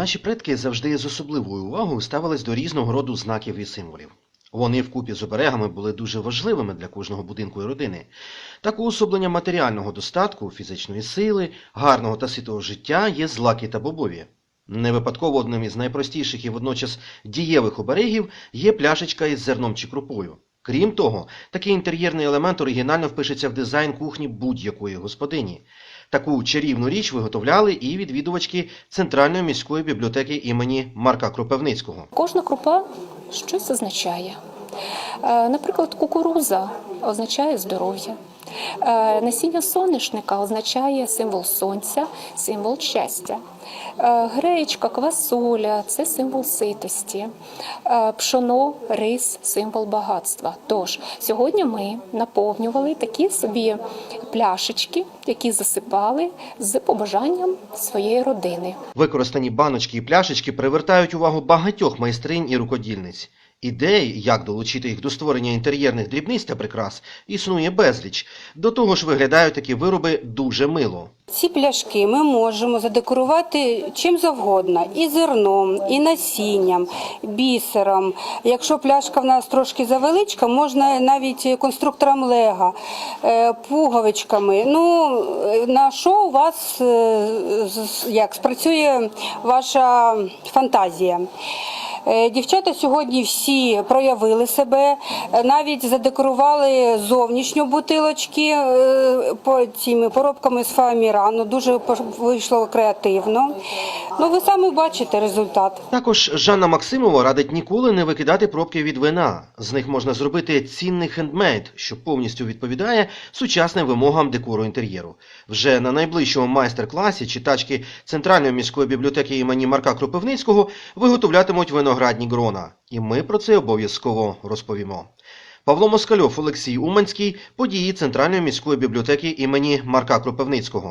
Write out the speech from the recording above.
Наші предки завжди з особливою увагою ставились до різного роду знаків і символів. Вони вкупі з оберегами були дуже важливими для кожного будинку і родини. Так уособлення матеріального достатку, фізичної сили, гарного та ситого життя є злаки та бобові. Не випадково одним із найпростіших і водночас дієвих оберегів є пляшечка із зерном чи крупою. Крім того, такий інтер'єрний елемент оригінально впишеться в дизайн кухні будь-якої господині. Таку чарівну річ виготовляли і відвідувачки Центральної міської бібліотеки імені Марка Кропивницького. Кожна крупа щось означає. Е, Наприклад, кукуруза означає здоров'я. Е, Насіння соняшника означає символ сонця, символ щастя. Е, Гречка, квасоля це символ ситості. Е, Пшоно, рис символ багатства. Тож сьогодні ми наповнювали такі собі пляшечки, які засипали з побажанням своєї родини. Використані баночки і пляшечки привертають увагу багатьох майстринь і рукодільниць. Ідей, як долучити їх до створення інтер'єрних дрібниць та прикрас, існує безліч. До того ж, виглядають такі вироби дуже мило. Ці пляшки ми можемо задекорувати чим завгодно: і зерном, і насінням, бісером. Якщо пляшка в нас трошки завеличка, можна навіть конструктором лего, е, пуговичками. Ну е, на що у вас е, як спрацює ваша фантазія? Е, Дівчата сьогодні всі проявили себе, е, навіть задекорували зовнішню бутилочки е, по цими поробками з фоамірану. Дуже вийшло креативно. Ну ви самі бачите результат. Також Жанна Максимова радить ніколи не викидати пробки від вина. З них можна зробити цінний хендмейд, що повністю відповідає сучасним вимогам декору інтер'єру. Вже на найближчому майстер-класі читачки Центральної міської бібліотеки імені Марка Кропивницького виготовлятимуть виноградні грона. І ми про це обов'язково розповімо. Павло Москальов, Олексій Уманський, події Центральної міської бібліотеки імені Марка Кропивницького.